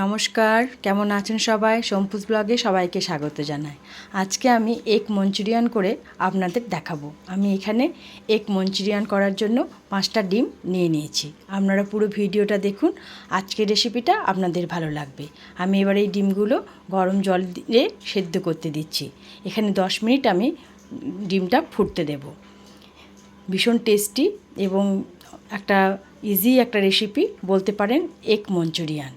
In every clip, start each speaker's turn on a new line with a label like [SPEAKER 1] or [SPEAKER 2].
[SPEAKER 1] নমস্কার, কেমন আছেন সবাই? সম্পুজ ব্লগে সবাইকে স্বাগত জানাই। আজকে আমি এক মঞ্চুরিয়ান করে আপনাদের দেখাবো। আমি এখানে এক মঞ্চুরিয়ান করার জন্য পাঁচটা ডিম নিয়ে নিয়েছি। আপনারা পুরো ভিডিওটা দেখুন, আজকের রেসিপিটা আপনাদের ভালো লাগবে। আমি এবার এই ডিমগুলো গরম জল দিয়ে সেদ্ধ করতে দিচ্ছি। এখানে দশ মিনিট আমি ডিমটা ফুটতে দেব। ভীষণ টেস্টি এবং একটা ইজি একটা রেসিপি বলতে পারেন এক মঞ্চুরিয়ান।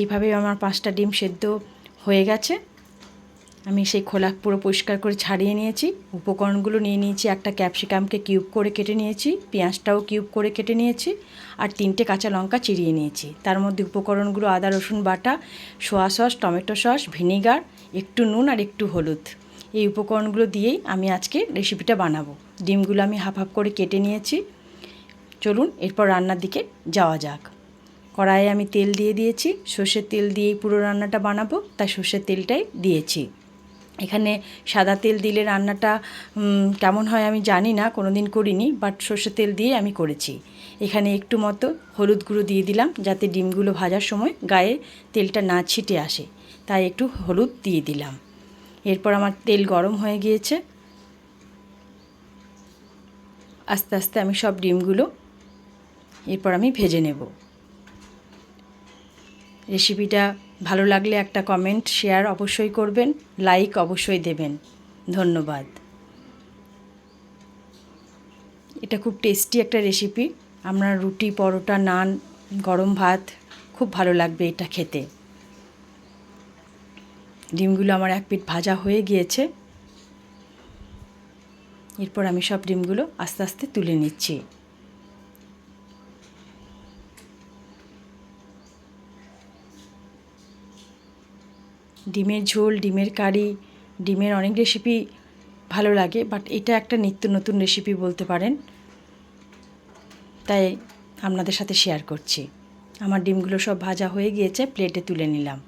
[SPEAKER 1] এইভাবে আমার পাঁচটা ডিম সেদ্ধ হয়ে গেছে। আমি সেই খোলা পুরো পরিষ্কার করে ছাড়িয়ে নিয়েছি। উপকরণগুলো নিয়ে নিয়েছি, একটা ক্যাপসিকামকে কিউব করে কেটে নিয়েছি, পেঁয়াজটাও কিউব করে কেটে নিয়েছি আর তিনটে কাঁচা লঙ্কা চিরিয়ে নিয়েছি। তার মধ্যে উপকরণগুলো আদা, রসুন বাটা, soya sauce, tomato sauce, vinegar, একটু নুন আর একটু হলুদ। এই উপকরণগুলো দিয়েই আমি আজকে রেসিপিটা বানাবো। ডিমগুলো আমি হাফ হাফ করে কেটে নিয়েছি। চলুন এরপর রান্নার দিকে যাওয়া যাক। কড়াইয়ে আমি তেল দিয়ে দিয়েছি। সর্ষের তেল দিয়েই পুরো রান্নাটা বানাবো, তাই সর্ষের তেলটাই দিয়েছি। এখানে সাদা তেল দিলে রান্নাটা কেমন হয় আমি জানি না কোনো দিন করিনি বাট সর্ষের তেল দিয়ে আমি করেছি। এখানে একটু মতো হলুদ গুঁড়ো দিয়ে দিলাম, যাতে ডিমগুলো ভাজার সময় গায়ে তেলটা না ছিটে আসে। তাই একটু হলুদ দিয়ে দিলাম। এরপর আমার তেল গরম হয়ে গিয়েছে। আস্তে আস্তে আমি সব ডিমগুলো এরপর আমি ভেজে নেব। রেসিপিটা ভালো লাগলে একটা কমেন্ট শেয়ার অবশ্যই করবেন লাইক অবশ্যই দেবেন। ধন্যবাদ। এটা খুব টেস্টি একটা রেসিপি আমরা রুটি, পরোটা, নান, গরম ভাত, খুব ভালো লাগবে এটা খেতে। ডিমগুলো আমার এক পিঠ ভাজা হয়ে গিয়েছে। এরপর আমি সব ডিমগুলো আস্তে আস্তে তুলে নিচ্ছি। ডিমের ঝোল, ডিমের কারি, ডিমের অনেক রেসিপি ভালো লাগে বাট এটা একটা নিত্য নতুন রেসিপি বলতে পারেন। তাই আপনাদের সাথে শেয়ার করছি। আমার ডিমগুলো সব ভাজা হয়ে গিয়েছে প্লেটে তুলে নিলাম।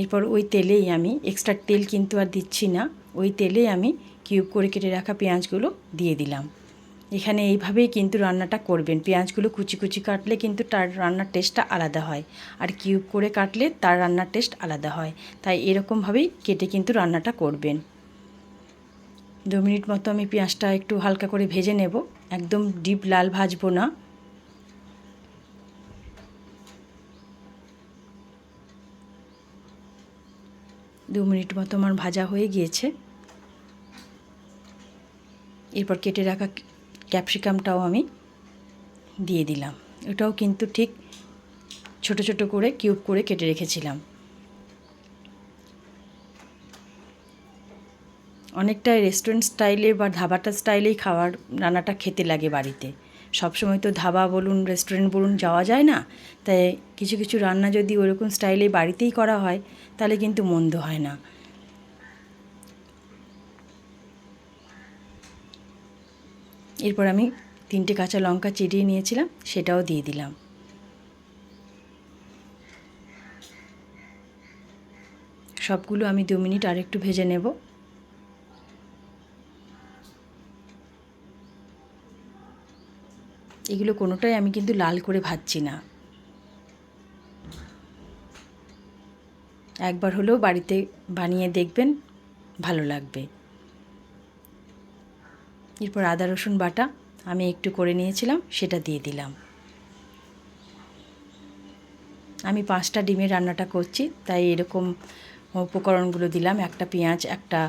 [SPEAKER 1] এরপর ওই তেলেই আমি এক্সট্রা তেল কিন্তু আর দিচ্ছি না, ওই তেলেই আমি কিউব করে কেটে রাখা পেঁয়াজগুলো দিয়ে দিলাম। এখানে এইভাবেই কিন্তু রান্নাটা করবেন। পেঁয়াজগুলো কুচি কুচি কাটলে কিন্তু তার রান্নার টেস্টটা আলাদা হয়। আর কিউব করে কাটলে তার রান্নার টেস্ট আলাদা হয়। তাই এরকমভাবেই কেটে কিন্তু রান্নাটা করবেন। দু মিনিট মতো আমি পেঁয়াজটা একটু হালকা করে ভেজে নেব। একদম ডিপ লাল ভাজবো না। দু মিনিট মতো আমার ভাজা হয়ে গিয়েছে। এরপর কেটে রাখা ক্যাপসিকামটাও আমি দিয়ে দিলাম। এটাও কিন্তু ঠিক ছোট ছোট করে, কিউব করে কেটে রেখেছিলাম। অনেকটাই রেস্টুরেন্ট স্টাইলে বা ধাবাটা স্টাইলেই খাওয়ার রান্নাটা খেতে লাগে বাড়িতে। সবসময় তো ধাবা বলুন রেস্টুরেন্ট বলুন যাওয়া যায় না। তাই কিছু কিছু রান্না যদি ওরকম স্টাইলে বাড়িতেই করা হয়, তাহলে কিন্তু মন্দ হয় না। এরপর আমি তিনটে কাঁচা লঙ্কা চিরিয়ে নিয়েছিলাম, সেটাও দিয়ে দিলাম। সবগুলো আমি দু মিনিট আর একটু ভেজে নেব। এগুলো কোনোটাই আমি কিন্তু লাল করে ভাজছি না। একবার হলেও বাড়িতে বানিয়ে দেখবেন, ভালো লাগবে। এরপর আদা, রসুন বাটা আমি একটু করে নিয়েছিলাম, সেটা দিয়ে দিলাম। আমি পাঁচটা ডিমের রান্নাটা করছি, তাই এরকম উপকরণগুলো দিলাম, একটা পেঁয়াজ, একটা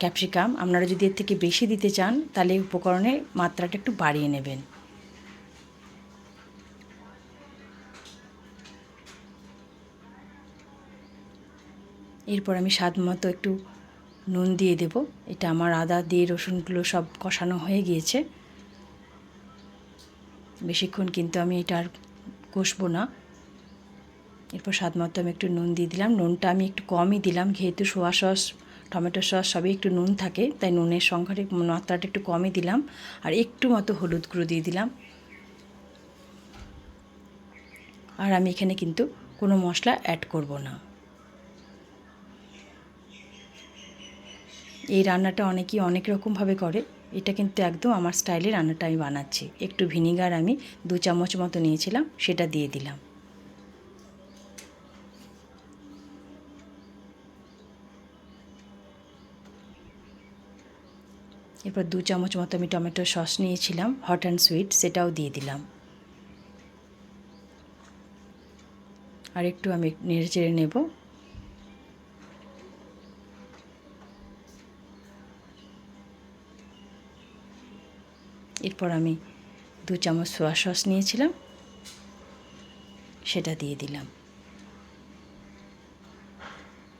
[SPEAKER 1] ক্যাপসিকাম। আপনারা যদি এর থেকে বেশি দিতে চান, তাহলে উপকরণের মাত্রাটা একটু বাড়িয়ে নেবেন। এরপর আমি স্বাদ মতো একটু নুন দিয়ে দেব। এটা আমার আদা দিয়ে রসুনগুলো সব কষানো হয়ে গিয়েছে। বেশিক্ষণ কিন্তু আমি এটা আর কষবো না। এরপর স্বাদ মতো আমি একটু নুন দিয়ে দিলাম। নুনটা আমি একটু কমই দিলাম, যেহেতু সোয়া সস, টমেটো সস সবই একটু নুন থাকে, তাই নুনের সংখ্যাটা মাত্রাটা একটু কমই দিলাম। আর একটু মতো হলুদ গুঁড়ো দিয়ে দিলাম। আর আমি এখানে কিন্তু কোনো মশলা অ্যাড করব না। এই রান্নাটা অনেকেই অনেক রকমভাবে করে। এটা কিন্তু একদম আমার স্টাইলে রান্নাটা আমি বানাচ্ছি। একটু ভিনিগার আমি দু চামচ মতো নিয়েছিলাম, সেটা দিয়ে দিলাম। এরপর দু চামচ মতো আমি টমেটো সস নিয়েছিলাম হট অ্যান্ড সুইট সেটাও দিয়ে দিলাম। আর একটু আমি নেড়ে চেড়ে নেব। এরপর আমি দু চামচ সোয়া সস নিয়েছিলাম, সেটা দিয়ে দিলাম।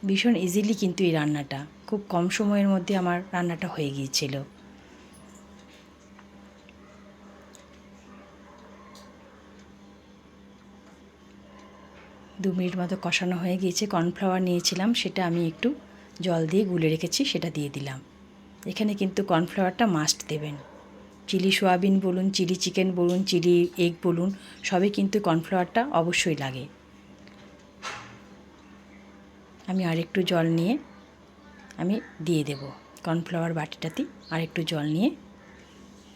[SPEAKER 1] ভীষণ ইজিলি কিন্তু এই রান্নাটা, খুব কম সময়ের মধ্যে আমার রান্নাটা হয়ে গিয়েছিল। দু মিনিট মতো কষানো হয়ে গিয়েছে কর্নফ্লাওয়ার নিয়েছিলাম, সেটা আমি একটু জল দিয়ে গুলে রেখেছি, সেটা দিয়ে দিলাম। এখানে কিন্তু কর্নফ্লাওয়ারটা মাস্ট দেবেন। চিলি সোয়াবিন বলুন, চিলি চিকেন বলুন, চিলি এগ বলুন, সবই কিন্তু কর্নফ্লাওয়ারটা অবশ্যই লাগে। আমি আরেকটু জল নিয়ে আমি দিয়ে দেব। কর্নফ্লাওয়ার বাটিটাতে আরেকটু জল নিয়ে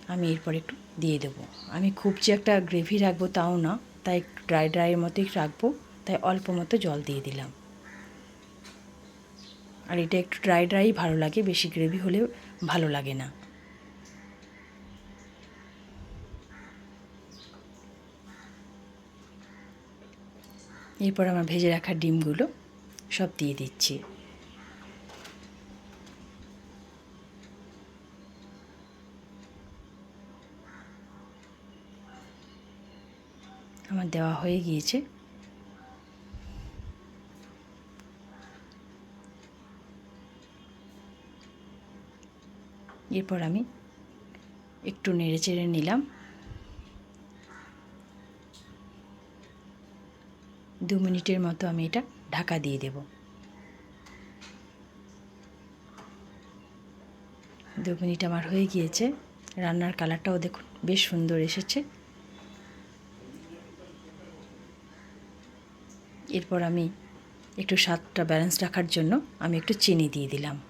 [SPEAKER 1] আমি এরপর একটু দিয়ে দেব। আমি খুব যে একটা গ্রেভি রাখব তাও না, তাই ড্রাই ড্রাইয়ের মতোই রাখব, তাই অল্প মতো জল দিয়ে দিলাম। আর এটা একটু ড্রাই ড্রাই ভালো লাগে, বেশি গ্রেভি হলেও ভালো লাগে না। এরপর আমার ভেজে রাখা ডিমগুলো সব দিয়ে দিচ্ছি। আমার দেওয়া হয়ে গিয়েছে। এরপর আমি একটু নেড়ে চেড়ে নিলাম। দু মিনিটের মতো আমি এটা ঢাকা দিয়ে দেব। দু মিনিট আমার হয়ে গিয়েছে। রান্নার কালারটাও দেখুন, বেশ সুন্দর এসেছে। এরপর আমি একটু স্বাদটা ব্যালেন্স রাখার জন্য আমি একটু চিনি দিয়ে দিলাম।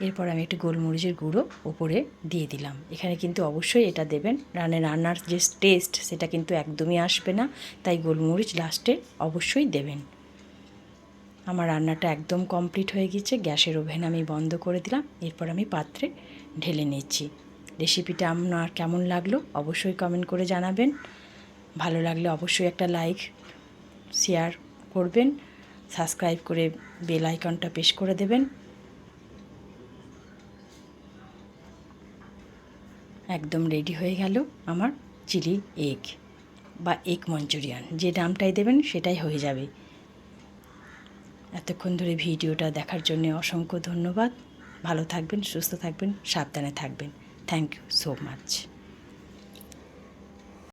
[SPEAKER 1] এরপর আমি একটু গোলমরিচের গুঁড়ো ওপরে দিয়ে দিলাম। এখানে কিন্তু অবশ্যই এটা দেবেন। রান্নার রান্নার যে টেস্ট সেটা কিন্তু একদমই আসবে না। তাই গোলমরিচ লাস্টে অবশ্যই দেবেন। আমার রান্নাটা একদম কমপ্লিট হয়ে গেছে। গ্যাসের ওভেন আমি বন্ধ করে দিলাম। এরপর আমি পাত্রে ঢেলে নিচ্ছি। রেসিপিটা আপনার কেমন লাগল অবশ্যই কমেন্ট করে জানাবেন। ভালো লাগলে অবশ্যই একটা লাইক শেয়ার করবেন। সাবস্ক্রাইব করে বেল আইকনটা পেশ করে দেবেন। একদম রেডি হয়ে গেল আমার চিলি এগ বা এগ মঞ্চুরিয়ান। যে নামটাই দেবেন সেটাই হয়ে যাবে। এতক্ষণ ধরে ভিডিওটা দেখার জন্য অসংখ্য ধন্যবাদ। ভালো থাকবেন, সুস্থ থাকবেন, সাবধানে থাকবেন। Thank you so much